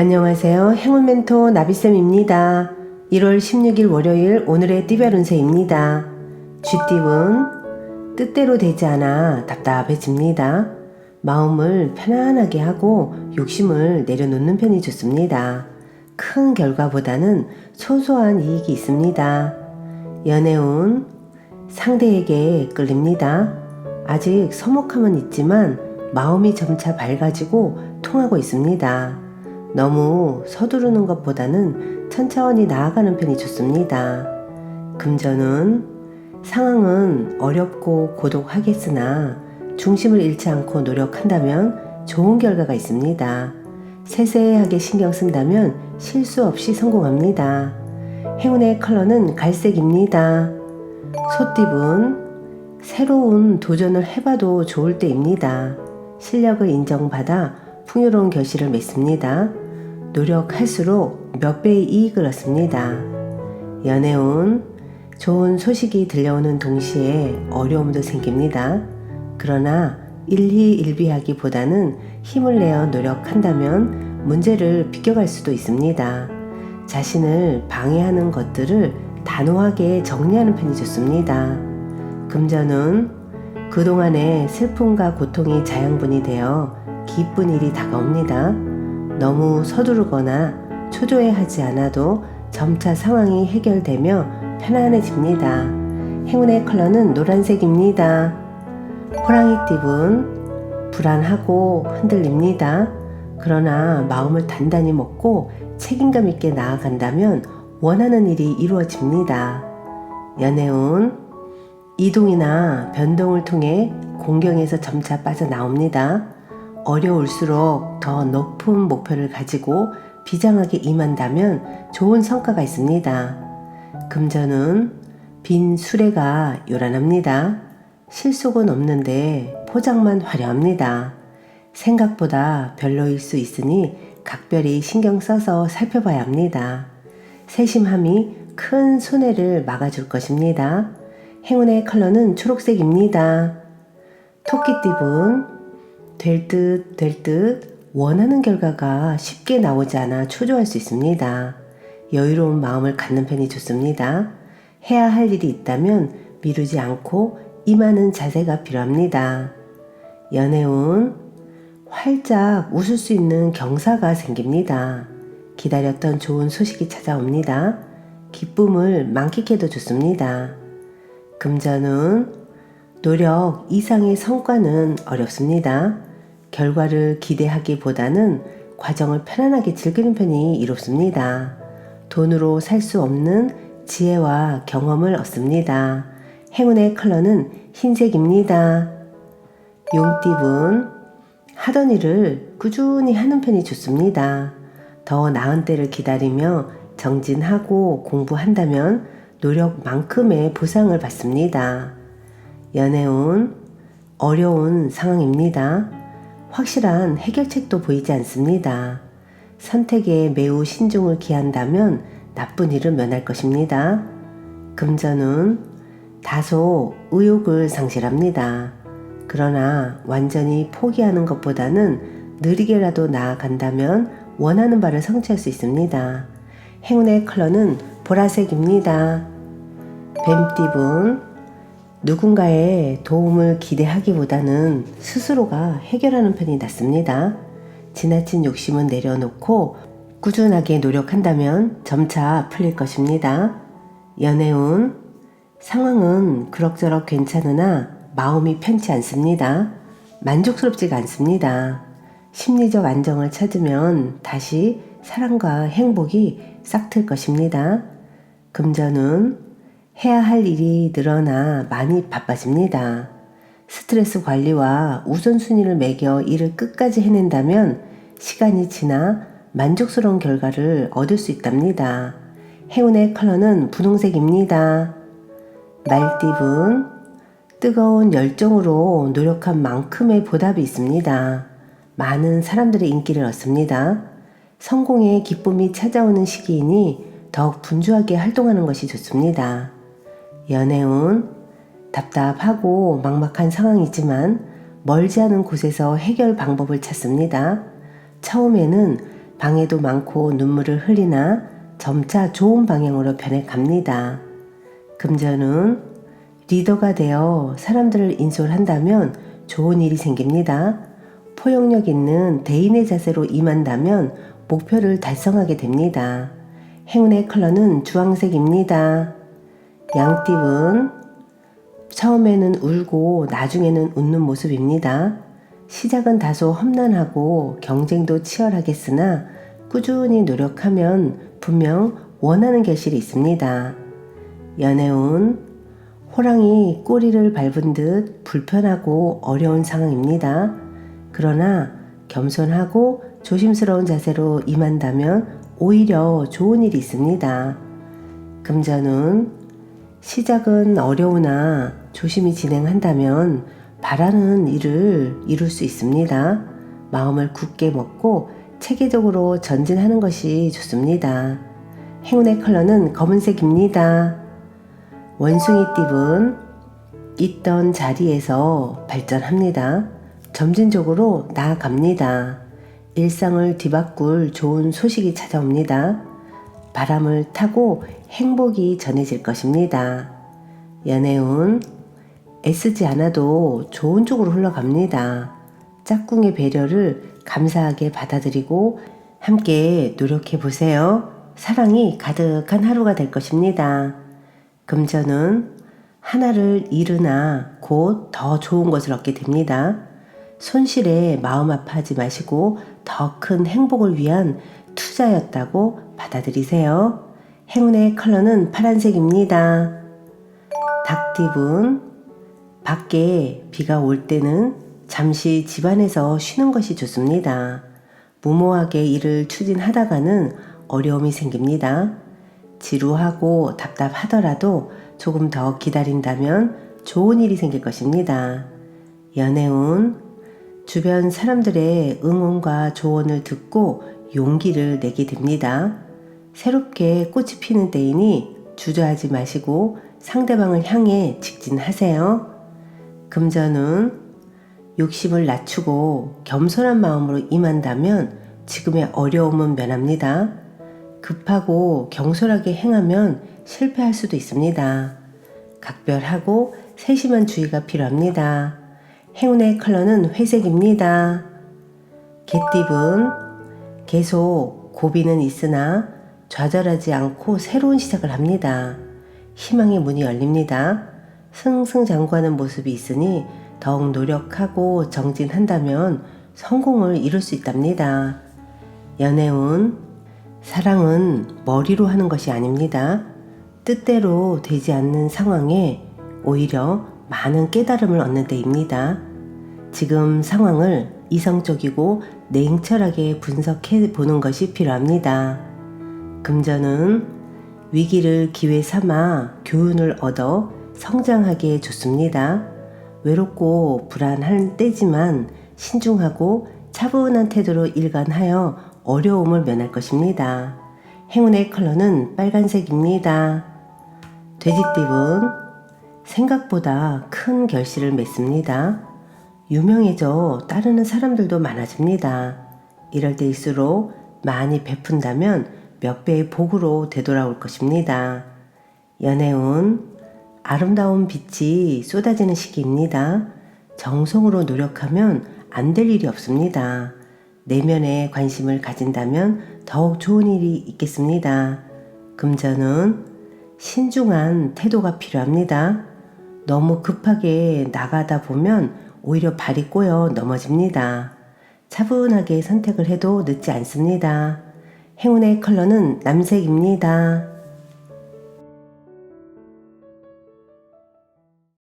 안녕하세요. 행운 멘토 나비쌤입니다. 1월 16일 월요일 오늘의 띠별 운세입니다. 쥐띠분 뜻대로 되지 않아 답답해집니다. 마음을 편안하게 하고 욕심을 내려놓는 편이 좋습니다. 큰 결과보다는 소소한 이익이 있습니다. 연애운 상대에게 끌립니다. 아직 서먹함은 있지만 마음이 점차 밝아지고 통하고 있습니다. 너무 서두르는 것보다는 천천히 나아가는 편이 좋습니다. 금전은 상황은 어렵고 고독하겠으나 중심을 잃지 않고 노력한다면 좋은 결과가 있습니다. 세세하게 신경 쓴다면 실수 없이 성공합니다. 행운의 컬러는 갈색입니다. 소띠분 새로운 도전을 해봐도 좋을 때입니다. 실력을 인정받아 풍요로운 결실을 맺습니다. 노력할수록 몇 배의 이익을 얻습니다. 연애운 좋은 소식이 들려오는 동시에 어려움도 생깁니다. 그러나 일희일비하기보다는 힘을 내어 노력한다면 문제를 비껴갈 수도 있습니다. 자신을 방해하는 것들을 단호하게 정리하는 편이 좋습니다. 금전은 그동안의 슬픔과 고통이 자양분이 되어 기쁜 일이 다가옵니다. 너무 서두르거나 초조해하지 않아도 점차 상황이 해결되며 편안해집니다. 행운의 컬러는 노란색입니다. 호랑이 띠분 불안하고 흔들립니다. 그러나 마음을 단단히 먹고 책임감 있게 나아간다면 원하는 일이 이루어집니다. 연애운 이동이나 변동을 통해 공경에서 점차 빠져나옵니다. 어려울수록 더 높은 목표를 가지고 비장하게 임한다면 좋은 성과가 있습니다. 금전은 빈 수레가 요란합니다. 실속은 없는데 포장만 화려합니다. 생각보다 별로일 수 있으니 각별히 신경 써서 살펴봐야 합니다. 세심함이 큰 손해를 막아줄 것입니다. 행운의 컬러는 초록색입니다. 토끼띠분 될 듯 될 듯 원하는 결과가 쉽게 나오지 않아 초조할 수 있습니다. 여유로운 마음을 갖는 편이 좋습니다. 해야 할 일이 있다면 미루지 않고 임하는 자세가 필요합니다. 연애운 활짝 웃을 수 있는 경사가 생깁니다. 기다렸던 좋은 소식이 찾아옵니다. 기쁨을 만끽해도 좋습니다. 금전은 노력 이상의 성과는 어렵습니다. 결과를 기대하기보다는 과정을 편안하게 즐기는 편이 이롭습니다. 돈으로 살 수 없는 지혜와 경험을 얻습니다. 행운의 컬러는 흰색입니다. 용띠분 하던 일을 꾸준히 하는 편이 좋습니다. 더 나은 때를 기다리며 정진하고 공부한다면 노력만큼의 보상을 받습니다. 연애운 어려운 상황입니다. 확실한 해결책도 보이지 않습니다. 선택에 매우 신중을 기한다면 나쁜 일을 면할 것입니다. 금전은 다소 의욕을 상실합니다. 그러나 완전히 포기하는 것보다는 느리게라도 나아간다면 원하는 바를 성취할 수 있습니다. 행운의 컬러는 보라색입니다. 뱀띠분, 누군가의 도움을 기대하기보다는 스스로가 해결하는 편이 낫습니다. 지나친 욕심은 내려놓고 꾸준하게 노력한다면 점차 풀릴 것입니다. 연애운, 상황은 그럭저럭 괜찮으나 마음이 편치 않습니다. 만족스럽지가 않습니다. 심리적 안정을 찾으면 다시 사랑과 행복이 싹틀 것입니다. 금전은 해야 할 일이 늘어나 많이 바빠집니다. 스트레스 관리와 우선순위를 매겨 일을 끝까지 해낸다면 시간이 지나 만족스러운 결과를 얻을 수 있답니다. 행운의 컬러는 분홍색입니다. 말띠분, 뜨거운 열정으로 노력한 만큼의 보답이 있습니다. 많은 사람들의 인기를 얻습니다. 성공의 기쁨이 찾아오는 시기이니 더욱 분주하게 활동하는 것이 좋습니다. 연애운 답답하고 막막한 상황이지만 멀지 않은 곳에서 해결 방법을 찾습니다. 처음에는 방해도 많고 눈물을 흘리나 점차 좋은 방향으로 변해갑니다. 금전은 리더가 되어 사람들을 인솔한다면 좋은 일이 생깁니다. 포용력 있는 대인의 자세로 임한다면 목표를 달성하게 됩니다. 행운의 컬러는 주황색입니다. 양띠은 처음에는 울고 나중에는 웃는 모습입니다. 시작은 다소 험난하고 경쟁도 치열하겠으나 꾸준히 노력하면 분명 원하는 결실이 있습니다. 연애운 호랑이 꼬리를 밟은 듯 불편하고 어려운 상황입니다. 그러나 겸손하고 조심스러운 자세로 임한다면 오히려 좋은 일이 있습니다. 금전운 시작은 어려우나 조심히 진행한다면 바라는 일을 이룰 수 있습니다. 마음을 굳게 먹고 체계적으로 전진하는 것이 좋습니다. 행운의 컬러는 검은색입니다. 원숭이 띠은 있던 자리에서 발전합니다. 점진적으로 나아갑니다. 일상을 뒤바꿀 좋은 소식이 찾아옵니다. 바람을 타고 행복이 전해질 것입니다. 연애운 애쓰지 않아도 좋은 쪽으로 흘러갑니다. 짝꿍의 배려를 감사하게 받아들이고 함께 노력해 보세요. 사랑이 가득한 하루가 될 것입니다. 금전은 하나를 잃으나 곧 더 좋은 것을 얻게 됩니다. 손실에 마음 아파하지 마시고 더 큰 행복을 위한 투자였다고 받아들이세요. 행운의 컬러는 파란색입니다. 닭띠분 밖에 비가 올 때는 잠시 집안에서 쉬는 것이 좋습니다. 무모하게 일을 추진하다가는 어려움이 생깁니다. 지루하고 답답하더라도 조금 더 기다린다면 좋은 일이 생길 것입니다. 연애운 주변 사람들의 응원과 조언을 듣고 용기를 내게 됩니다. 새롭게 꽃이 피는 때이니 주저하지 마시고 상대방을 향해 직진하세요. 금전은 욕심을 낮추고 겸손한 마음으로 임한다면 지금의 어려움은 면합니다. 급하고 경솔하게 행하면 실패할 수도 있습니다. 각별하고 세심한 주의가 필요합니다. 행운의 컬러는 회색입니다. 개띠은 계속 고비는 있으나 좌절하지 않고 새로운 시작을 합니다. 희망의 문이 열립니다. 승승장구하는 모습이 있으니 더욱 노력하고 정진한다면 성공을 이룰 수 있답니다. 연애운 사랑은 머리로 하는 것이 아닙니다. 뜻대로 되지 않는 상황에 오히려 많은 깨달음을 얻는 때입니다. 지금 상황을 이성적이고 냉철하게 분석해 보는 것이 필요합니다. 금전은 위기를 기회 삼아 교훈을 얻어 성장하게 해줬습니다. 외롭고 불안한 때지만 신중하고 차분한 태도로 일관하여 어려움을 면할 것입니다. 행운의 컬러는 빨간색입니다. 돼지띠은 생각보다 큰 결실을 맺습니다. 유명해져 따르는 사람들도 많아집니다. 이럴 때일수록 많이 베푼다면 몇 배의 복으로 되돌아올 것입니다. 연애운 아름다운 빛이 쏟아지는 시기입니다. 정성으로 노력하면 안 될 일이 없습니다. 내면에 관심을 가진다면 더욱 좋은 일이 있겠습니다. 금전은 신중한 태도가 필요합니다. 너무 급하게 나가다 보면 오히려 발이 꼬여 넘어집니다. 차분하게 선택을 해도 늦지 않습니다. 행운의 컬러는 남색입니다.